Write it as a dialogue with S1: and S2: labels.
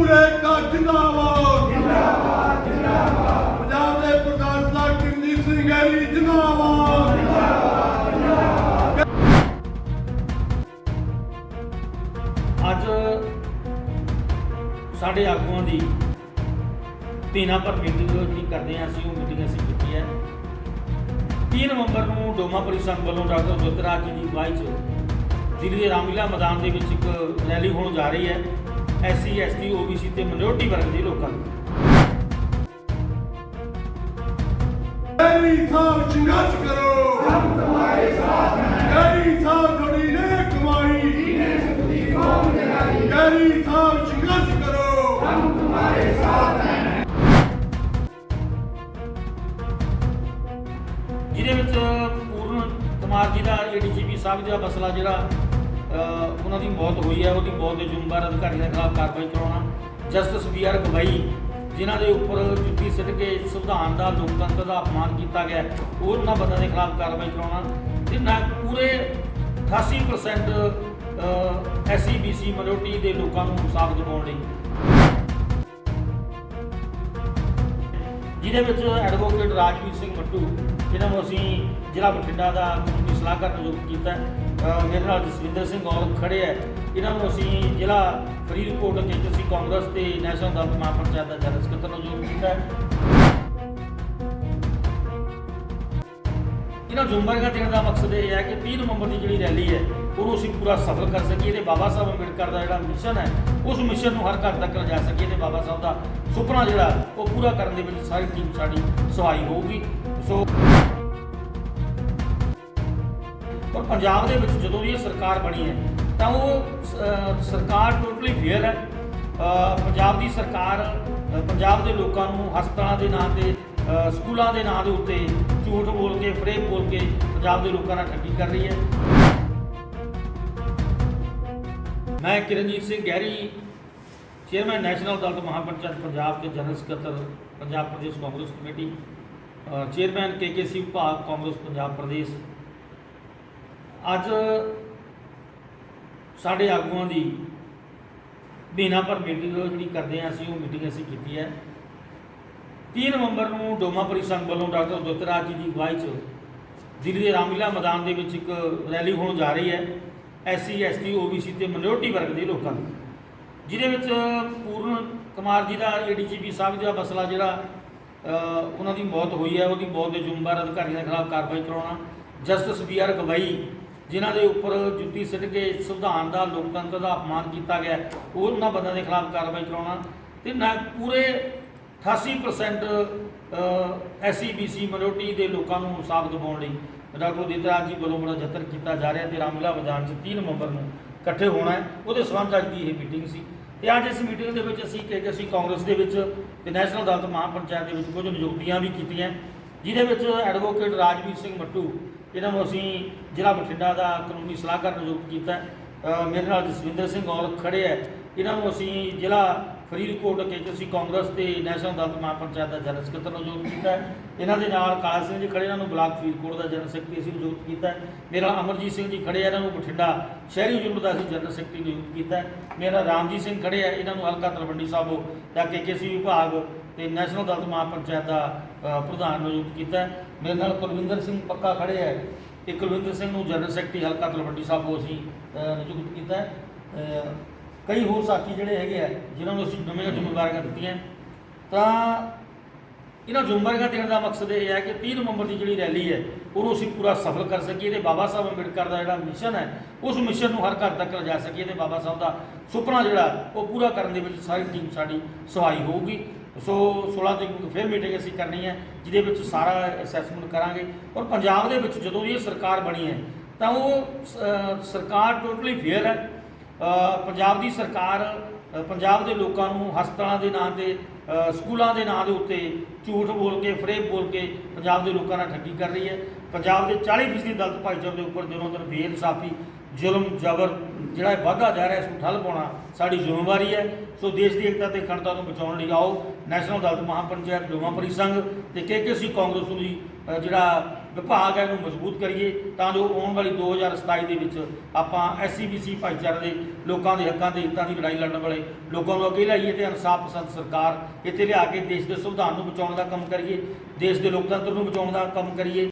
S1: ਮਜ਼ਦੂਰ ਜਿੰਦਾਬਾਦ ਜਿੰਦਾਬਾਦ ਜਿੰਦਾਬਾਦ ਪੰਜਾਬ ਦੇ ਪ੍ਰਧਾਨ ਸਾਹਿਬ ਕਿਰਨਜੀਤ ਸਿੰਘ ਗੈਰੀ ਜਿੰਦਾਬਾਦ
S2: ਅੱਜ ਸਾਡੇ ਆਗੂਆਂ ਦੀ ਪੀਨਾ ਪਰ ਮੀਟਿੰਗ ਜਿਹੜੀ ਕਰਦੇ ਹਾਂ, ਅਸੀਂ ਉਹ ਮੀਟਿੰਗ ਅਸੀਂ ਕੀਤੀ ਹੈ। 3 ਨਵੰਬਰ ਨੂੰ ਡੋਮਾ ਸੰਘ ਵੱਲੋਂ ਡਾਕਟਰ ਜੋਤਰਾਜ ਜੀ ਦੀ ਅਗਵਾਈ 'ਚ ਦਿੱਲੀ ਦੇ ਰਾਮਲੀਲਾ ਮੈਦਾਨ ਦੇ ਵਿੱਚ ਇੱਕ ਰੈਲੀ ਹੋਣ ਜਾ ਰਹੀ ਹੈ। ਐਸਸੀ ਐਸਟੀ ਓਬੀਸੀ ਤੇ ਮਿਨੋਰਟੀ ਵਰਗ ਦੇ ਲੋਕਾਂ ਦੀ
S1: ਗੈਰੀ ਸਾਹਿਬ ਸੰਘਰਸ਼ ਕਰੋ। ਹਮ ਤੁਹਾਡੇ ਸਾਥ हैं ਗੈਰੀ ਸਾਹਿਬ ਤੁਹਾਡੀ ਨੇ ਕਮਾਈ। ਜੀਨੇ ਸੁਖੀ ਕੌਮ ਜਗਾਈ ਗੈਰੀ ਸਾਹਿਬ ਸੰਘਰਸ਼ ਕਰੋ। ਹਮ
S2: ਜਿਹਦੇ ਵਿੱਚ ਪੂਰਨ ਕੁਮਾਰ ਜੀ ਦਾ ਏਡੀਜੀਪੀ ਸਾਹਿਬ ਦਾ ਮਸਲਾ ਜਿਹੜਾ ਉਹਨਾਂ ਦੀ ਮੌਤ ਹੋਈ ਹੈ ਉਹਦੀ ਮੌਤ ਦੇ ਜ਼ਿੰਮੇਵਾਰ ਅਧਿਕਾਰੀਆਂ ਦੇ ਖਿਲਾਫ ਕਾਰਵਾਈ ਕਰਾਉਣਾ। ਜਸਟਿਸ ਬੀ ਆਰ ਗਵਾਈ ਜਿਨ੍ਹਾਂ ਦੇ ਉੱਪਰ ਜੁੱਤੀ ਸਿੱਟ ਕੇ ਸੰਵਿਧਾਨ ਦਾ ਲੋਕਤੰਤਰ ਦਾ ਅਪਮਾਨ ਕੀਤਾ ਗਿਆ ਹੈ, ਉਹਨਾਂ ਬੰਦਿਆਂ ਦੇ ਖਿਲਾਫ ਕਾਰਵਾਈ ਕਰਾਉਣਾ। ਤੇ ਨਾ ਪੂਰੇ 88% ਐਸਸੀ ਬੀਸੀ ਮਿਨੋਰਟੀ ਦੇ ਲੋਕਾਂ ਨੂੰ ਇਨਸਾਫ ਦਿਵਾਉਣ ਲਈ। ਜਿਹਦੇ ਵਿੱਚ ਐਡਵੋਕੇਟ ਰਾਜਵੀਰ ਸਿੰਘ ਮੱਟੂ ਜਿਨ੍ਹਾਂ ਨੂੰ ਅਸੀਂ ਜ਼ਿਲ੍ਹਾ ਬਠਿੰਡਾ ਦਾ ਕਾਨੂੰਨੀ ਸਲਾਹਕਾਰ ਨਿਯੁਕਤ ਕੀਤਾ ਮੇਰੇ ਨਾਲ ਜਸਵਿੰਦਰ ਸਿੰਘ ਔਲਖ ਖੜੇ ਹੈ। ਇਹਨਾਂ ਨੂੰ ਅਸੀਂ ਜ਼ਿਲ੍ਹਾ ਫਰੀਦਕੋਟ ਦੇ ਅਸੀਂ ਕਾਂਗਰਸ ਤੇ ਨੈਸ਼ਨਲ ਦਲ ਮਹਾਪੰਚਾਇਤ ਦਾ ਜਨਰਲ ਸਕੱਤਰ ਨਿਯੁਕਤ ਕੀਤਾ ਹੈ। ਇਹਨਾਂ ਜ਼ਿੰਮੇਵਾਰੀਆਂ ਦੇਣ ਦਾ ਮਕਸਦ ਇਹ ਹੈ ਕਿ 30 ਨਵੰਬਰ ਦੀ ਜਿਹੜੀ ਰੈਲੀ ਹੈ, ਉਹਨੂੰ ਅਸੀਂ ਪੂਰਾ ਸਫਲ ਕਰ ਸਕੀਏ ਤੇ ਬਾਬਾ ਸਾਹਿਬ ਅੰਬੇਡਕਰ ਦਾ ਜਿਹੜਾ ਮਿਸ਼ਨ ਹੈ, ਉਸ ਮਿਸ਼ਨ ਨੂੰ ਹਰ ਘਰ ਤੱਕ ਲਿਜਾ ਸਕੀਏ ਤੇ ਬਾਬਾ ਸਾਹਿਬ ਦਾ ਸੁਪਨਾ ਜਿਹੜਾ, ਉਹ ਪੂਰਾ ਕਰਨ ਦੇ ਵਿੱਚ ਸਾਰੀ ਟੀਮ ਸਾਡੀ ਸਹਾਈ ਹੋਊਗੀ। ਸੋ ਪਰ ਪੰਜਾਬ ਦੇ ਵਿੱਚ ਜਦੋਂ ਦੀ ਇਹ ਸਰਕਾਰ ਬਣੀ ਹੈ ਤਾਂ ਉਹ ਸਰਕਾਰ ਟੋਟਲੀ ਫੇਅਰ ਹੈ। ਪੰਜਾਬ ਦੀ ਸਰਕਾਰ ਪੰਜਾਬ ਦੇ ਲੋਕਾਂ ਨੂੰ ਹਸਪਤਾਲਾਂ ਦੇ ਨਾਂ ਤੇ ਸਕੂਲਾਂ ਦੇ ਨਾਂ ਦੇ ਉੱਤੇ ਝੂਠ ਬੋਲ ਕੇ ਫਰੇਬ ਬੋਲ ਕੇ ਪੰਜਾਬ ਦੇ ਲੋਕਾਂ ਨਾਲ ਠੱਗੀ ਕਰ ਰਹੀ ਹੈ। ਮੈਂ ਕਿਰਨਜੀਤ ਸਿੰਘ ਗਹਿਰੀ ਚੇਅਰਮੈਨ ਨੈਸ਼ਨਲ ਦਲ ਮਹਾਪੰਚਾਇਤ ਪੰਜਾਬ ਦੇ ਜਨਰਲ ਸਕੱਤਰ ਪੰਜਾਬ ਪ੍ਰਦੇਸ਼ ਕਾਂਗਰਸ ਕਮੇਟੀ ਅ, ਚੇਅਰਮੈਨ ਕੇਕੇਸੀ ਵਿਭਾਗ ਕਾਂਗਰਸ ਪੰਜਾਬ ਪ੍ਰਦੇਸ਼ ਅੱਜ ਸਾਡੇ ਆਗੂਆਂ ਦੀ ਮਹੀਨਾ ਭਰ ਮੀਟਿੰਗ ਜਿਹੜੀ ਕਰਦੇ ਹਾਂ ਅਸੀਂ, ਉਹ ਮੀਟਿੰਗ ਅਸੀਂ ਕੀਤੀ ਹੈ। 3 ਨਵੰਬਰ ਨੂੰ ਡੋਮਾਪੁਰੀ ਸੰਘ ਵੱਲੋਂ ਡਾਕਟਰ ਜੋਤਰਾਜ ਜੀ ਦੀ ਅਗਵਾਈ 'ਚ ਦਿੱਲੀ ਦੇ ਰਾਮਲੀਲਾ ਮੈਦਾਨ ਦੇ ਵਿੱਚ ਇੱਕ ਰੈਲੀ ਹੋਣ ਜਾ ਰਹੀ ਹੈ। ਐਸਸੀ, ਐਸਟੀ, ਓਬੀਸੀ ਤੇ ਮਿਨੋਰਟੀ ਵਰਗ ਦੇ ਲੋਕਾਂ ਦੀ। ਜਿਹਦੇ ਵਿੱਚ ਪੂਰਨ ਕੁਮਾਰ ਜੀ ਦਾ ਏਡੀਜੀਪੀ ਸਾਹਿਬ ਦਾ ਮਸਲਾ ਜਿਹੜਾ ਉਹਨਾਂ ਦੀ ਮੌਤ ਹੋਈ ਹੈ। ਉਹਦੀ ਮੌਤ ਦੇ ਜ਼ਿੰਮੇਵਾਰ ਅਧਿਕਾਰੀਆਂ ਦੇ ਖਿਲਾਫ ਕਾਰਵਾਈ ਕਰਾਉਣਾ। ਜਸਟਿਸ ਬੀ ਆਰ ਗਵਾਈ ਜਿਨ੍ਹਾਂ ਦੇ ਉੱਪਰ ਜੁੱਤੀ ਸਿੱਟ ਕੇ ਸੰਵਿਧਾਨ ਦਾ ਲੋਕਤੰਤਰ ਦਾ ਅਪਮਾਨ ਕੀਤਾ ਗਿਆ ਹੈ, ਉਹਨਾਂ ਬੰਦਿਆਂ ਦੇ ਖਿਲਾਫ ਕਾਰਵਾਈ ਕਰਾਉਣਾ ਤੇ ਨਾ ਪੂਰੇ 88% ਐਸਸੀ ਬੀਸੀ ਮਿਨੋਰਟੀ ਦੇ ਲੋਕਾਂ ਨੂੰ ਇਨਸਾਫ ਦਿਵਾਉਣ ਲਈ ਡਾਕਟਰ ਦਿੱਤਰਾਜ ਜੀ ਵੱਲੋਂ ਬੜਾ ਯਤਨ ਕੀਤਾ ਜਾ ਰਿਹਾ ਤੇ ਰਾਮਲੀਲਾ ਮੈਦਾਨ 'ਚ 3 ਨਵੰਬਰ ਨੂੰ ਇਕੱਠੇ ਹੋਣਾ ਹੈ। ਉਹਦੇ ਸੰਬੰਧ ਅੱਜ ਦੀ ਇਹ ਮੀਟਿੰਗ ਸੀ। ਤੇ ਅੱਜ ਇਸ ਮੀਟਿੰਗ ਦੇ ਵਿੱਚ ਅਸੀਂ ਕਿ ਅਸੀਂ ਕਾਂਗਰਸ ਦੇ ਵਿੱਚ ਤੇ ਨੈਸ਼ਨਲ ਦਲ ਮਹਾਪੰਚਾਇਤ ਦੇ ਵਿੱਚ ਕੁਝ ਨਿਯੁਕਤੀਆਂ ਵੀ ਕੀਤੀਆਂ। ਜਿਹਦੇ ਵਿੱਚ ਐਡਵੋਕੇਟ ਰਾਜਵੀਰ ਸਿੰਘ ਮੱਟੂ ਇਹਨਾਂ ਨੂੰ ਅਸੀਂ ਜ਼ਿਲ੍ਹਾ ਬਠਿੰਡਾ ਦਾ ਕਾਨੂੰਨੀ ਸਲਾਹਕਾਰ ਨਿਯੁਕਤ ਕੀਤਾ ਮੇਰੇ ਨਾਲ ਜਸਵਿੰਦਰ ਸਿੰਘ ਔਲਖ ਖੜੇ ਹੈ। ਇਹਨਾਂ ਨੂੰ ਅਸੀਂ ਜ਼ਿਲ੍ਹਾ ਫਰੀਦਕੋਟ ਕੇ ਅਸੀਂ ਕਾਂਗਰਸ ਤੇ ਨੈਸ਼ਨਲ ਦਲ ਮਹਾਪੰਚਾਇਤ ਦਾ ਜਨਰਲ ਸਕੱਤਰ ਨਿਯੁਕਤ ਕੀਤਾ ਇਹਨਾਂ ਦੇ ਨਾਲ ਕਾਲਾ ਸਿੰਘ ਜੀ ਖੜੇ ਇਹਨਾਂ ਨੂੰ ਬਲਾਕ ਫਰੀਦਕੋਟ ਦਾ ਜਨਰਲ ਸੈਕਟਰੀ ਅਸੀਂ ਨਿਯੁਕਤ ਕੀਤਾ ਹੈ। ਮੇਰਾ ਅਮਰਜੀਤ ਸਿੰਘ ਜੀ ਖੜੇ ਆ ਇਹਨਾਂ ਨੂੰ ਬਠਿੰਡਾ ਸ਼ਹਿਰੀ ਯੂਨਿਟ ਦਾ ਅਸੀਂ ਜਨਰਲ ਸੈਕਟਰੀ ਨਿਯੁਕਤ ਕੀਤਾ ਹੈ। ਮੇਰਾ ਰਾਮਜੀਤ ਸਿੰਘ ਖੜੇ ਆ ਇਹਨਾਂ ਨੂੰ ਹਲਕਾ ਤਲਵੰਡੀ ਸਾਬੋ ਦਾ ਕੇਕੇਸੀ ਵਿਭਾਗ ਤੇ ਨੈਸ਼ਨਲ ਦਲ ਮਹਾਪੰਚਾਇਤ ਦਾ ਪ੍ਰਧਾਨ ਨਿਯੁਕਤ ਕੀਤਾ ਮੇਰੇ ਨਾਲ ਕੁਲਵਿੰਦਰ ਸਿੰਘ ਪੱਕਾ ਖੜੇ ਹੈ। ਤੇ ਕੁਲਵਿੰਦਰ ਸਿੰਘ ਨੂੰ ਜਨਰਲ ਸੈਕਟਰੀ ਹਲਕਾ ਤਲਵੰਡੀ ਸਾਹਿਬ ਸਾਬੋ ਅਸੀਂ ਨਿਯੁਕਤ ਕੀਤਾ ਕਈ ਹੋਰ ਸਾਥੀ ਜਿਹੜੇ ਹੈਗੇ ਆ, ਜਿਨ੍ਹਾਂ ਨੂੰ ਅਸੀਂ ਨਵੀਆਂ ਜ਼ਿੰਮੇਵਾਰੀਆਂ ਦਿੱਤੀਆਂ। ਤਾਂ ਇਹਨਾਂ ਜ਼ਿੰਮੇਵਾਰੀਆਂ ਦੇਣ ਦਾ ਮਕਸਦ ਇਹ ਹੈ ਕਿ 30 ਨਵੰਬਰ ਦੀ ਜਿਹੜੀ ਰੈਲੀ ਹੈ, ਉਹਨੂੰ ਅਸੀਂ ਪੂਰਾ ਸਫਲ ਕਰ ਸਕੀਏ। ਤੇ ਬਾਬਾ ਸਾਹਿਬ ਅੰਬੇਡਕਰ ਦਾ ਜਿਹੜਾ ਮਿਸ਼ਨ ਹੈ, ਉਸ ਮਿਸ਼ਨ ਨੂੰ ਹਰ ਘਰ ਤੱਕ ਲਿਜਾ ਸਕੀਏ। ਤੇ ਬਾਬਾ ਸਾਹਿਬ ਦਾ ਸੁਪਨਾ ਜਿਹੜਾ, ਉਹ ਪੂਰਾ ਕਰਨ ਦੇ ਵਿੱਚ ਸਾਰੀ ਟੀਮ ਸਾਡੀ ਸਹਾਈ ਹੋਊਗੀ। ਸੋ 16 ਤਰੀਕ ਨੂੰ ਫਿਰ ਮੀਟਿੰਗ ਅਸੀਂ ਕਰਨੀ ਹੈ, ਜਿਹਦੇ ਵਿੱਚ ਸਾਰਾ ਅਸੈਸਮੈਂਟ ਕਰਾਂਗੇ। ਔਰ ਪੰਜਾਬ ਦੇ ਵਿੱਚ ਜਦੋਂ ਦੀ ਇਹ ਸਰਕਾਰ ਬਣੀ ਹੈ, ਤਾਂ ਉਹ ਸਰਕਾਰ ਟੋਟਲੀ ਫੇਅਰ ਹੈ। ਪੰਜਾਬ ਦੀ ਸਰਕਾਰ ਪੰਜਾਬ ਦੇ ਲੋਕਾਂ ਨੂੰ ਹਸਪਤਾਲਾਂ ਦੇ ਨਾਂ ਤੇ ਸਕੂਲਾਂ ਦੇ ਨਾਂ ਦੇ ਉੱਤੇ ਝੂਠ ਬੋਲ ਕੇ, ਫਰੇਬ ਬੋਲ ਕੇ ਪੰਜਾਬ ਦੇ ਲੋਕਾਂ ਨਾਲ ਠੱਗੀ ਕਰ ਰਹੀ ਹੈ। ਪੰਜਾਬ ਦੇ 40% ਦਲਿਤ ਭਾਈਚਾਰੇ ਦੇ ਉੱਪਰ ਦਿਨੋਂ ਦਿਨ ਬੇਇਨਸਾਫੀ, ਜ਼ੁਲਮ, ਜ਼ਬਰ, ਜਿਹੜਾ ਵਾਧਾ ਜਾ ਰਿਹਾ, ਇਸ ਨੂੰ ਠੱਲ ਪਾਉਣਾ ਸਾਡੀ ਜ਼ਿੰਮੇਵਾਰੀ ਹੈ। ਸੋ ਦੇਸ਼ ਦੀ ਏਕਤਾ ਤੇ ਅਖੰਡਤਾ ਨੂੰ ਬਚਾਉਣ ਲਈ ਆਓ। ਨੈਸ਼ਨਲ ਦਲਿਤ ਮਹਾਪੰਚਾਇਤ ਡੋਮਾਪੁਰੀ ਸੰਘ ਤੇ ਕੇਕੇਸੀ ਕਾਂਗਰਸ ਨੂੰ ਜੀ ਜਿਹੜਾ ਵਿਭਾਗ ਹੈ, ਇਹਨੂੰ ਮਜ਼ਬੂਤ ਕਰੀਏ ਤਾਂ ਜੋ ਆਉਣ ਵਾਲੀ 2027 ਦੇ ਵਿੱਚ ਆਪਾਂ ਐਸਸੀਬੀਸੀ ਭਾਈਚਾਰੇ ਦੇ ਲੋਕਾਂ ਦੇ ਹੱਕਾਂ ਦੇ ਹਿੱਤਾਂ ਦੀ ਲੜਾਈ ਲੜਨ ਵਾਲੇ ਲੋਕਾਂ ਨੂੰ ਅੱਗੇ ਲਾਈਏ ਤੇ ਇਨਸਾਫ ਪਸੰਦ ਸਰਕਾਰ ਇੱਥੇ ਲਿਆ ਕੇ ਦੇਸ਼ ਦੇ ਸੰਵਿਧਾਨ ਨੂੰ ਬਚਾਉਣ ਦਾ ਕੰਮ ਕਰੀਏ, ਦੇਸ਼ ਦੇ ਲੋਕਤੰਤਰ ਨੂੰ ਬਚਾਉਣ ਦਾ ਕੰਮ ਕਰੀਏ।